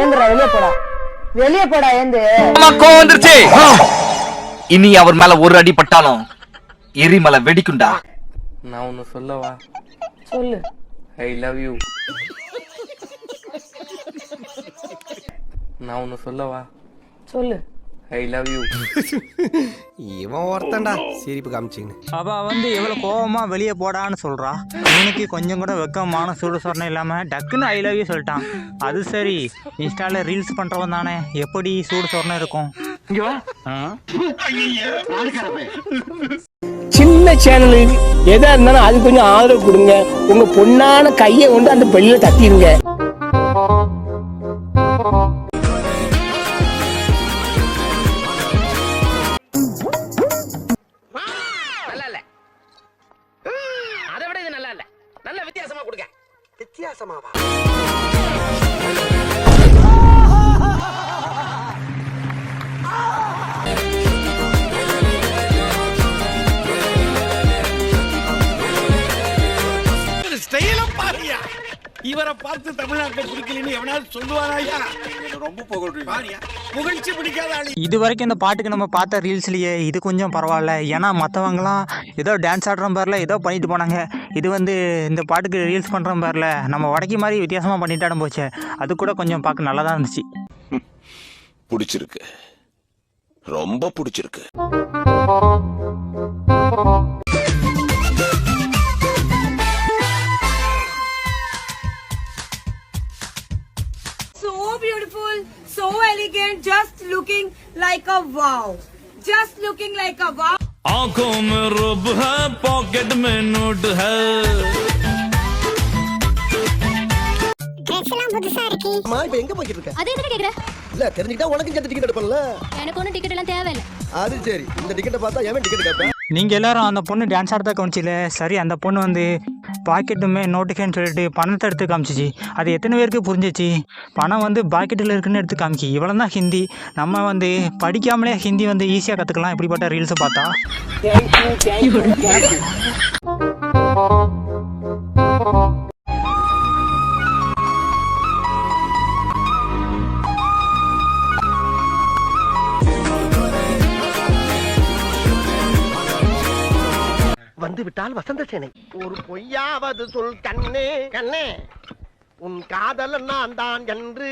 ஏந்திரா வெளியே போடா. வெளியே போடா ஏந்து. அம்மா, கோவம் வந்துருச்சு. இனி அவர் மேல ஒரு அடி பட்டாலும் எரிமலை வெடிக்குண்டா நான் ஒன்று சொல்லவா? சொல்லு. ஐ லவ் யூ நான் ஒன்று சொல்லவா? சொல்லு. ஐ லவ் யூ இவன் ஒருத்தன்டா. சிரிப்பு காமிச்சிங்கன்னு அவ வந்து எவ்வளவு கோவமா வெளியே போடான்னு சொல்றா. இவனுக்கு கொஞ்சம் கூட வெக்கமான சூடு சொரணை இல்லாம டக்குன்னு ஐ லவ் யூ சொல்லிட்டான். அது சரி. இன்ஸ்டால ரீல்ஸ் பண்றவன் தானே. எப்படி சூடு சொரணை இருக்கும்? சின்ன சேனல் எதா இருந்தாலும் அது கொஞ்சம் ஆதரவு கொடுங்க. உங்க பொண்ணான கையை கொண்டு அந்த பெல்லில தட்டிடுங்க. இவரை பார்த்து தமிழ்நாட்டை பிடிக்கலன்னு எவனாவது சொல்லுவாராயா? ரொம்ப புகழ்றீங்க. புகழ்ச்சி பிடிக்காத ஆளு. இது வரைக்கும் இந்த பாட்டுக்கு நம்ம பார்த்த ரீல்ஸ்லயே இது கொஞ்சம் பரவாயில்ல. ஏன்னா மற்றவங்களாம் ஏதோ டான்ஸ் ஆடுற பேரில் ஏதோ பண்ணிட்டு போனாங்க. இது வந்து இந்த பாட்டுக்கு ரீல்ஸ் பண்ணுற பேரில் நம்ம வடக்கி மாதிரி வித்தியாசமாக பண்ணிட்டாடும் போச்சு அது கூட கொஞ்சம் பார்க்க நல்லா தான் இருந்துச்சு பிடிச்சிருக்கு ரொம்ப பிடிச்சிருக்கு so beautiful, so elegant, just looking like a wow. Just looking like a wow. आंखों में रुब है पॉकेट में नोट है அம்மா இப்ப எங்க போய்கிட்டு இருக்க அது எதுக்கு கேக்குற இல்ல தெரிஞ்சுக்கிட்டா உனக்கு சேர்த்து டிக்கெட் எடுப்பல எனக்கு ஒன்றும் டிக்கெட் எல்லாம் தேவையில்ல அது சரி இந்த டிக்கெட்டை பார்த்தா எவன் டிக்கெட் கேட்பேன் நீங்கள் எல்லாரும் அந்த பொண்ணு டான்ஸ் ஆடுறதா கவனிச்சில? சரி அந்த பொண்ணு வந்து பாக்கெட்டுமே நோட்டுக்கேன்னு சொல்லிட்டு பணத்தை எடுத்து காமிச்சிச்சு. அது எத்தனை பேருக்கு புரிஞ்சிச்சு? பணம் வந்து பாக்கெட்டில் இருக்குன்னு எடுத்து காமிக்கி இவ்வளோ தான் ஹிந்தி. நம்ம வந்து படிக்காமலே ஹிந்தி வந்து ஈஸியாக கற்றுக்கலாம் இப்படிப்பட்ட ரீல்ஸை பார்த்தா. விட்டால் வசந்த சேனை. ஒரு பொய்யாவது சொல் கண்ணே. கண்ணே உன் காதலன் நான் தான் என்று.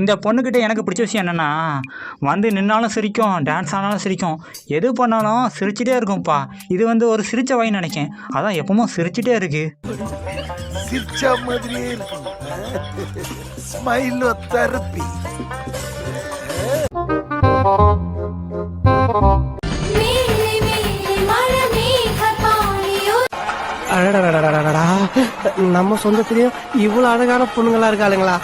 இந்த பொண்ணுக்கிட்ட எனக்கு பிடிச்ச விஷயம் என்னென்னா வந்து நின்னாலும் சிரிக்கும் டான்ஸ் ஆனாலும் சிரிக்கும். எது பண்ணாலும் சிரிச்சிட்டே இருக்கும்ப்பா இது வந்து ஒரு சிரிச்ச வாயின்னு நினைக்கேன் அதான் எப்பவும் சிரிச்சிட்டே இருக்கு. சிரிச்சா மாதிரியே இருக்கும் ஸ்மைல் தெரப்பி. நம்ம சொந்தத்திலயும் இவ்வளவு அழகான பொண்ணுங்களா இருக்காளுங்களா?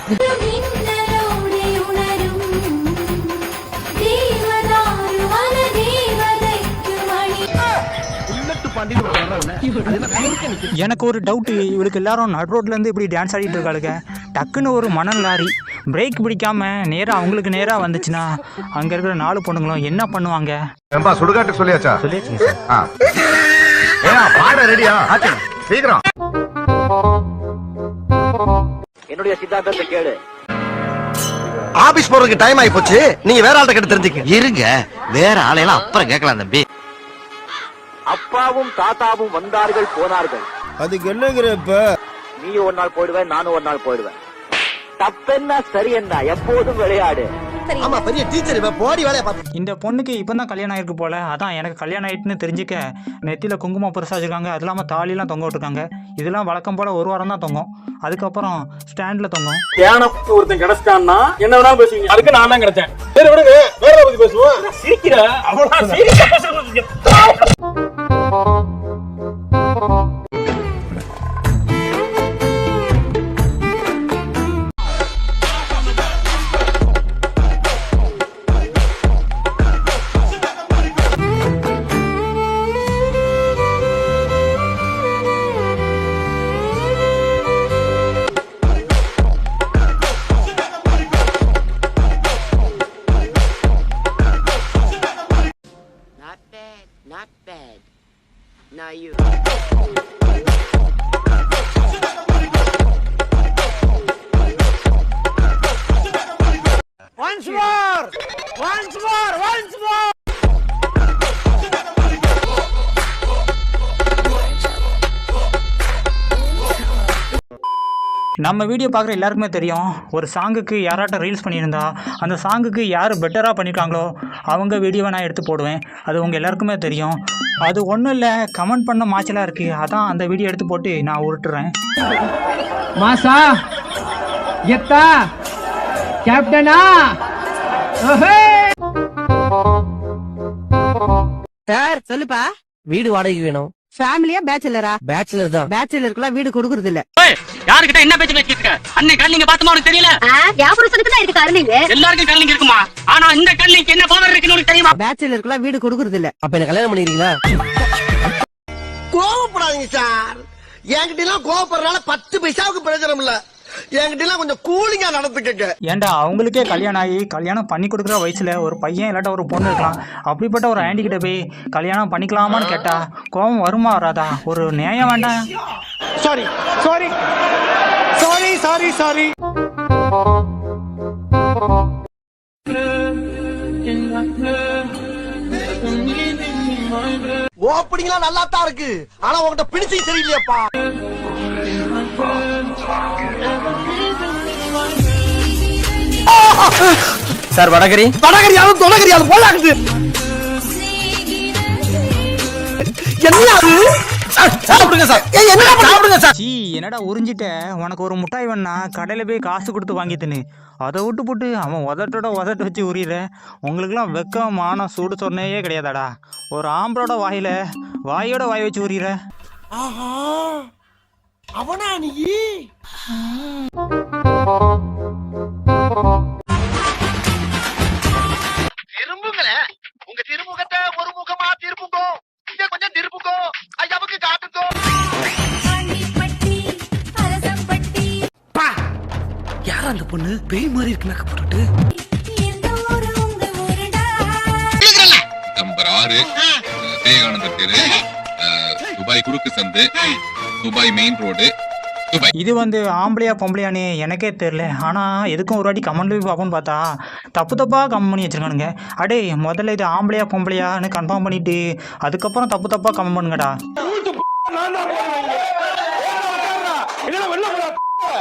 எனக்கு ஒரு டவுட்டு இவளுக்கு எல்லாரும் நடு ரோட்லேருந்து இப்படி டான்ஸ் ஆடிட்டு இருக்காளுங்க டக்குன்னு ஒரு மணல் லாரி பிரேக் பிடிக்காம நேராக அவங்களுக்கு நேராக வந்துச்சுன்னா அங்கே இருக்கிற நாலு பொண்ணுங்களும் என்ன பண்ணுவாங்க? ஏம்பா சுடுகாட்டு சொல்லியாச்சா? சொல்லியாச்சுங்க சார். பாட ரெடியா? சீக்கிரம். என்னுடைய சித்தாந்தத்தை கேளு. ஆபீஸ் போறதுக்கு டைம் ஆயி போச்சு. நீங்க வேற ஆள்கிட்ட கிட்ட தெரிஞ்சுக்க இருங்க. வேற ஆளையெல்லாம் அப்புறம் கேட்கலாம் தம்பி. அப்பாவும் தாத்தாவும் வந்தார்கள் போனார்கள். அதுக்கு என்னங்கிற இப்ப? நீ ஒரு நாள் போயிடுவேன் நானும் ஒரு நாள் போயிடுவேன் தப்பென்ன சரி என்ன? எப்போதும் விளையாடு. ஆமா பெரிய டீச்சர் இவ போடி வேலைய பார்த்து இந்த பொண்ணுக்கு இப்போ தான் கல்யாணம் ஆயிருக்கு போல. அதான் எனக்கு கல்யாணம் ஆயிட்டுன்னு தெரிஞ்சுக்க நெத்தியில் குங்குமம் பெருசாக வச்சுருக்காங்க. அது இல்லாமல் தாலிலாம் தொங்க விட்டுருக்காங்க. இதெல்லாம் வழக்கம் போல் ஒரு வாரம் தான் தொங்கும். அதுக்கப்புறம் ஸ்டாண்டில் தொங்கும். தியானத்துக்கு ஒருத்தன் கிடைச்சிட்டான்னா என்ன வேணாலும் பேசுவீங்க? அதுக்கு நான் தான் கிடைச்சேன். விடுங்க வேற பத்தி பேசுவோம். சிரிக்கிற Thank you. நம்ம வீடியோ பார்க்குற எல்லாருக்குமே தெரியும் ஒரு சாங்குக்கு யாராட்டம் ரீல்ஸ் பண்ணியிருந்தா அந்த சாங்குக்கு யார் பெட்டராக பண்ணியிருக்காங்களோ அவங்க வீடியோவை நான் எடுத்து போடுவேன். அது உங்கள் எல்லாருக்குமே தெரியும். அது ஒன்றும் இல்லை கமெண்ட் பண்ண மாச்சலாக இருக்குது அதான் அந்த வீடியோ எடுத்து போட்டு நான் உருட்டுறேன். மாசா எத்தா கேப்டனா சார் சொல்லுப்பா. வீடு வாடகைக்கு வேணும். ஃபேமிலியா பேச்சுலரா பேச்சுலர் தான். பேச்சுலருக்குலாம் வீடு கொடுக்கறது இல்ல யாருக்கிட்ட என்ன பேச்சு பேசிட்டு இருக்க? அன்னைக்கு கல்லிங்க பார்த்தமா உனக்கு தெரியல? வியாபாரத்துக்கு தான் இருக்கு அருணுங்க எல்லாருக்கும் கல்லிங்க இருக்குமா? ஆனா இந்த கல்லிக்கு என்ன பவர் இருக்குன்னு உனக்கு தெரியுமா? பேச்சுலருக்குலாம் வீடு கொடுக்கறது இல்ல அப்ப என்ன கல்யாணம் பண்ணிக்கிறீங்களா? கோவப்படாதீங்க சார். என்கிட்ட எல்லாம் கோவப்படுறதுனால பத்து பைசாவுக்கு பிரயோஜனம் இல்ல. என்கிட்ட கொஞ்சம் கூலிங்கா நடந்துக்கங்க ஏன்டா அவங்களுக்கே கல்யாணம் ஆகி கல்யாணம் பண்ணி கொடுக்குற வயசில் ஒரு பையன் இல்லாட்ட ஒரு பொண்ணு இருக்கலாம். அப்படிப்பட்ட ஒரு ஆண்டி கிட்ட போய் கல்யாணம் பண்ணிக்கலாமான்னு கேட்டா கோபம் வருமா வராதா? ஒரு நியாயம் வேண்டாம். Sorry sorry sorry sorry sorry ஓப்பனிங்லாம் நல்லா தான் இருக்கு. ஆனா உன்கிட்ட பிடிச்சி சரியில்லையாப்பா. சார் வடகரி. வடகரியாலும் தொடகரியாலும் போலாகுது என்ன அது? சாப்பிடுங்க சார். என்ன சாப்பிடுங்க சார். சீ என்னடா உறிஞ்சிட்ட? உனக்கு ஒரு முட்டாய் வேணா கடையில் போய் காசு கொடுத்து வாங்கி தின்னு அதை விட்டு போட்டு அவன் உதட்டோட உதட்டு வச்சு உரியிற. உங்களுக்குலாம் வெக்கம் மானம் சூடு சொன்னையே கிடையாதாடா. ஒரு ஆம்பளோட வாயில வாயோட வாய் வச்சு உரியிற. ஆஹா அவனா நீ? பொண்ணு பேய் மாதிரி இருக்கு மேக்கப் போட்டுட்டு. நம்பர் ஆறு. விவேகானந்தர் தெரு துபாய் குறுக்கு சந்து. துபாய் மெயின் ரோடு இது வந்து ஆம்பளையா பொம்பளையான்னு எனக்கே தெரில ஆனால் எதுக்கும் ஒரு வாட்டி கமெண்ட் போய் பார்ப்போம்னு பார்த்தா தப்பு தப்பாக கமெண்ட் பண்ணி வச்சிருக்கானுங்க. அடே முதல்ல இது ஆம்பளையா பொம்பளையான்னு கன்ஃபார்ம் பண்ணிட்டு அதுக்கப்புறம் தப்பு தப்பாக கமெண்ட் பண்ணுங்கடா.